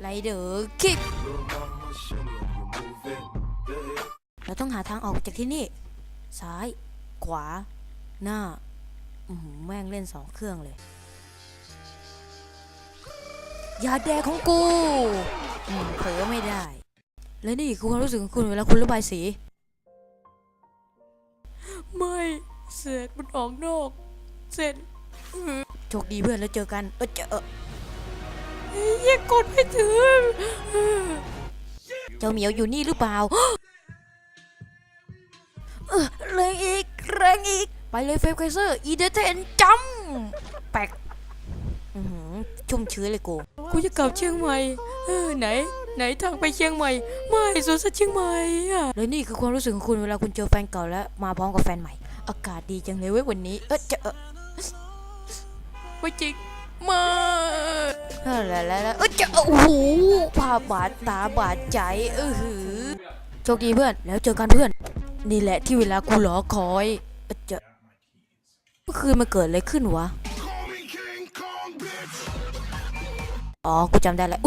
ไรเดอร์คิกเราต้องหาทางออกจากที่นี่ ซ้าย ขวา หน้าแม่งเล่นสองเครื่องเลยยาแดกของกูเผลอไม่ได้ และนี่คือความรู้สึกของคุณเวลาคุณระบายสี ไม่เศษมันออกนอก เศษโชคดีเพื่อนแล้วเจอกัน เออเจอ ยังกดไม่ถึง เจ้าเหมียวอยู่นี่หรือเปล่าเออแรงอีกแรงอีก ไปเลยเฟฟไคเซอร์ อีเดเทนจัมแปกอื้อหือชุ่มชื้นเลยกู กูจะกลับเชียงใหม่เออไหน ไหนทางไปเชียงใหม่ ไม่สวนสัตว์เชียงใหม่อะแล้วนี่คือความรู้สึกของคุณเวลาคุณเจอแฟนเก่าแล้ว มาพร้อมกับแฟนใหม่ อากาศดีจังเลยเว้ยวันนี้ เออจะเออไม่จริงมาเออ แล้วแล้วแล้วเออจะโอ้โหภาพบาดตาบาดใจเออหือโชคดีเพื่อน แล้วเจอกันเพื่อน นี่แหละที่เวลากูรอคอยเออจะเมื่อคืนมันเกิดอะไรขึ้นวะ อ๋อ กูจำได้แล้ว